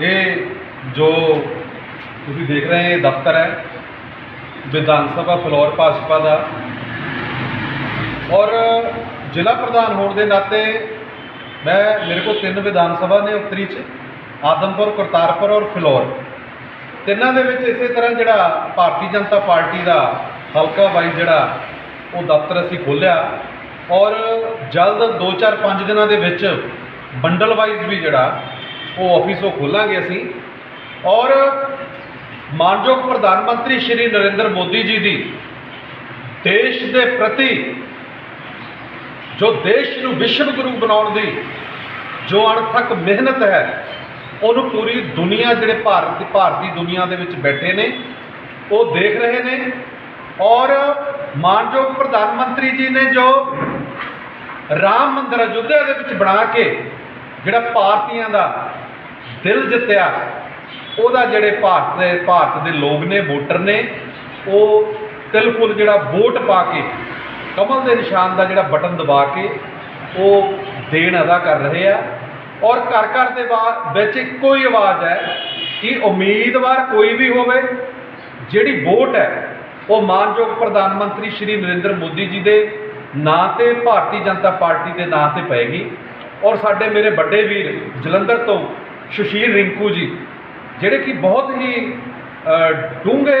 ਇਹ ਜੋ ਤੁਸੀਂ ਦੇਖ ਰਹੇ ਹੋ, ਇਹ ਦਫ਼ਤਰ ਹੈ, ਵਿਧਾਨ ਸਭਾ ਫਲੋਰ ਭਾਜਪਾ ਦਾ। ਔਰ ਜ਼ਿਲ੍ਹਾ ਪ੍ਰਧਾਨ ਹੋਣ ਦੇ ਨਾਤੇ ਮੈਂ, ਮੇਰੇ ਕੋਲ ਤਿੰਨ ਵਿਧਾਨ ਸਭਾ ਨੇ ਉੱਤਰੀ ਚ, ਆਦਮਪੁਰ, ਕਰਤਾਰਪੁਰ ਔਰ ਫਲੋਰ। ਤਿੰਨਾਂ ਦੇ ਵਿੱਚ ਇਸੇ ਤਰ੍ਹਾਂ ਜਿਹੜਾ ਭਾਰਤੀ ਜਨਤਾ ਪਾਰਟੀ ਦਾ ਹਲਕਾ ਵਾਈਜ਼ ਜਿਹੜਾ, ਉਹ ਦਫ਼ਤਰ ਅਸੀਂ ਖੋਲ੍ਹਿਆ। ਔਰ ਜਲਦ 2-4 5 ਦਿਨਾਂ ਦੇ ਵਿੱਚ, ਬੰਡਲ ਵਾਈਜ਼ ਵੀ ਜਿਹੜਾ ਉਹ ਆਫਿਸ ਉਹ ਖੋਲਾਂਗੇ ਅਸੀਂ। ਔਰ ਮਾਨਯੋਗ ਪ੍ਰਧਾਨ ਮੰਤਰੀ ਸ਼੍ਰੀ ਨਰਿੰਦਰ ਮੋਦੀ ਜੀ ਦੀ ਦੇਸ਼ ਦੇ ਪ੍ਰਤੀ ਜੋ ਦੇਸ਼ ਨੂੰ ਵਿਸ਼ਵ ਗੁਰੂ ਬਣਾਉਣ ਦੀ ਜੋ ਅਣਥੱਕ ਮਿਹਨਤ ਹੈ, ਉਹਨੂੰ ਪੂਰੀ ਦੁਨੀਆ ਜਿਹੜੇ ਭਾਰਤ ਦੀ, ਭਾਰਤੀ ਦੁਨੀਆ ਦੇ ਵਿੱਚ ਬੈਠੇ ਨੇ, ਉਹ ਦੇਖ ਰਹੇ ਨੇ। ਔਰ ਮਾਨਯੋਗ ਪ੍ਰਧਾਨ ਮੰਤਰੀ ਜੀ ਨੇ ਜੋ ਰਾਮ ਮੰਦਿਰ ਅਯੁੱਧਿਆ ਦੇ ਵਿੱਚ ਬਣਾ ਕੇ ਜਿਹੜਾ ਭਾਰਤੀਆਂ ਦਾ ਦਿਲ ਜਿੱਤਿਆ। ਉਹਦਾ ਜਿਹੜੇ ਭਾਰਤ ਦੇ ਭਾਰਤ ਦੇ ਲੋਕ ਨੇ, ਵੋਟਰ ਨੇ, ਉਹ ਤਿਲਫੁੱਲ ਜਿਹੜਾ ਵੋਟ ਪਾ ਕੇ, ਕਮਲ ਦੇ ਨਿਸ਼ਾਨ ਦਾ ਜਿਹੜਾ ਬਟਨ ਦਬਾ ਕੇ ਉਹ ਦੇਣ ਅਦਾ ਕਰ ਰਹੇ ਆ। ਔਰ ਘਰ ਘਰ ਦੇ ਬਾ- ਵਿੱਚ ਇੱਕੋ ਹੀ ਆਵਾਜ਼ ਹੈ ਕਿ ਉਮੀਦਵਾਰ ਕੋਈ ਵੀ ਹੋਵੇ, ਜਿਹੜੀ ਵੋਟ ਹੈ, ਉਹ ਮਾਨਯੋਗ ਪ੍ਰਧਾਨ ਮੰਤਰੀ ਸ਼੍ਰੀ ਨਰਿੰਦਰ ਮੋਦੀ ਜੀ ਦੇ ਨਾਂ ਤੇ, ਭਾਰਤੀ ਜਨਤਾ ਪਾਰਟੀ ਦੇ ਨਾਂ ਤੇ ਪਏਗੀ। ਔਰ ਸਾਡੇ ਮੇਰੇ ਵੱਡੇ ਵੀਰ ਜਲੰਧਰ ਤੋਂ ਸੁਸ਼ੀਲ ਰਿੰਕੂ ਜੀ, ਜਿਹੜੇ ਕਿ ਬਹੁਤ ਹੀ ਡੂੰਘੇ,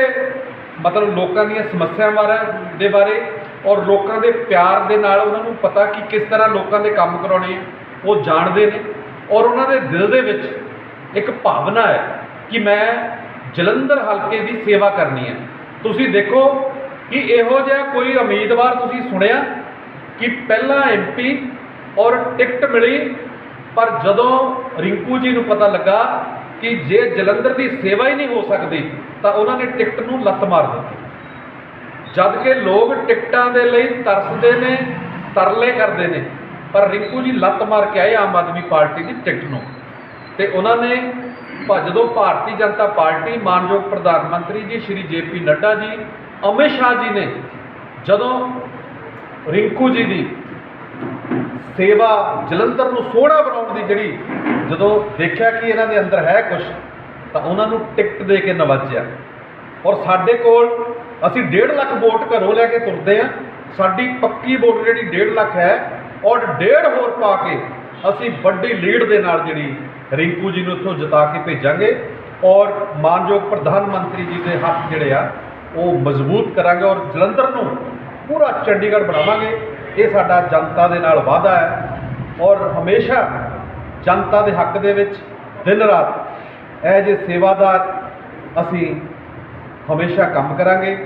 ਮਤਲਬ ਲੋਕਾਂ ਦੀਆਂ ਸਮੱਸਿਆਵਾਂ ਬਾਰੇ ਦੇ ਬਾਰੇ ਔਰ ਲੋਕਾਂ ਦੇ ਪਿਆਰ ਦੇ ਨਾਲ ਉਹਨਾਂ ਨੂੰ ਪਤਾ ਕਿ ਕਿਸ ਤਰ੍ਹਾਂ ਲੋਕਾਂ ਦੇ ਕੰਮ ਕਰਾਉਣੇ ਆ ਉਹ ਜਾਣਦੇ ਨੇ ਔਰ ਉਹਨਾਂ ਦੇ ਦਿਲ ਦੇ ਵਿੱਚ ਇੱਕ ਭਾਵਨਾ ਹੈ ਕਿ ਮੈਂ ਜਲੰਧਰ ਹਲਕੇ ਦੀ ਸੇਵਾ ਕਰਨੀ ਹੈ। ਤੁਸੀਂ ਦੇਖੋ ਕਿ ਇਹੋ ਜਿਹਾ ਕੋਈ ਉਮੀਦਵਾਰ ਤੁਸੀਂ ਸੁਣਿਆ ਕਿ ਪਹਿਲਾਂ ਐਮਪੀ ਔਰ ਟਿਕਟ ਮਿਲੀ ਪਰ ਜਦੋਂ ਰਿੰਕੂ ਜੀ ਨੂੰ ਪਤਾ ਲੱਗਾ ਕਿ ਜੇ ਜਲੰਧਰ ਦੀ ਸੇਵਾ ਹੀ ਨਹੀਂ ਹੋ ਸਕਦੀ, ਤਾਂ ਉਹਨਾਂ ਨੇ ਟਿਕਟ ਨੂੰ ਲੱਤ ਮਾਰ ਦਿੱਤੀ। ਜਦ ਕਿ ਲੋਕ ਟਿਕਟਾਂ ਦੇ ਲਈ ਤਰਸਦੇ ਨੇ, ਤਰਲੇ ਕਰਦੇ ਨੇ, ਪਰ ਰਿੰਕੂ ਜੀ ਲੱਤ ਮਾਰ ਕੇ ਆਏ ਆਮ ਆਦਮੀ ਪਾਰਟੀ ਦੀ ਟਿਕਟ ਨੂੰ। ਤੇ ਉਹਨਾਂ ਨੇ ਜਦੋਂ ਭਾਰਤੀ ਜਨਤਾ ਪਾਰਟੀ ਮਾਨਯੋਗ ਪ੍ਰਧਾਨ ਮੰਤਰੀ ਜੀ ਸ਼੍ਰੀ ਜੇਪੀ ਨੱਡਾ ਜੀ, ਅਮਿਤ ਸ਼ਾਹ ਜੀ ਨੇ ਜਦੋਂ ਰਿੰਕੂ ਜੀ ਦੀ ਸੇਵਾ ਜਲੰਧਰ ਨੂੰ ਸੋਹਣਾ ਬਣਾਉਣ ਦੀ ਜਿਹੜੀ ਜਦੋਂ ਦੇਖਿਆ ਕਿ ਇਹਨਾਂ ਦੇ ਅੰਦਰ ਹੈ ਕੁਝ ਤਾਂ ਉਹਨਾਂ ਨੂੰ ਟਿਕਟ ਦੇ ਕੇ ਨਵਾਜਿਆ। ਔਰ ਸਾਡੇ ਕੋਲ ਅਸੀਂ 1.5 ਲੱਖ ਵੋਟ ਘਰੋਂ ਲੈ ਕੇ ਤੁਰਦੇ ਆ ਸਾਡੀ ਪੱਕੀ ਵੋਟ ਜਿਹੜੀ 1.5 ਲੱਖ ਹੈ, ਔਰ 1.5 ਹੋਰ ਪਾ ਕੇ ਅਸੀਂ ਵੱਡੀ ਲੀਡ ਦੇ ਨਾਲ ਜਿਹੜੀ ਰਿੰਕੂ ਜੀ ਨੂੰ ਇੱਥੋਂ ਜਿਤਾ ਕੇ ਭੇਜਾਂਗੇ। ਔਰ ਮਾਨਯੋਗ ਪ੍ਰਧਾਨ ਮੰਤਰੀ ਜੀ ਦੇ ਹੱਥ ਜਿਹੜੇ ਆ, ਉਹ ਮਜ਼ਬੂਤ ਕਰਾਂਗੇ। ਔਰ ਜਲੰਧਰ ਨੂੰ ਪੂਰਾ ਚੰਡੀਗੜ੍ਹ ਬਣਾਵਾਂਗੇ। ਇਹ ਸਾਡਾ ਜਨਤਾ ਦੇ ਨਾਲ ਵਾਅਦਾ ਹੈ ਔਰ ਹਮੇਸ਼ਾ ਜਨਤਾ ਦੇ ਹੱਕ ਦੇ ਵਿੱਚ ਦਿਨ ਰਾਤ ਇਹ ਜੇ ਸੇਵਾਦਾਰ ਅਸੀਂ ਹਮੇਸ਼ਾ ਕੰਮ ਕਰਾਂਗੇ।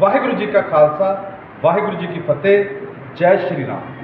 ਵਾਹਿਗੁਰੂ ਜੀ ਕਾ ਖਾਲਸਾ, ਵਾਹਿਗੁਰੂ ਜੀ ਕੀ ਫਤਿਹ, ਜੈ ਸ਼੍ਰੀ ਰਾਮ।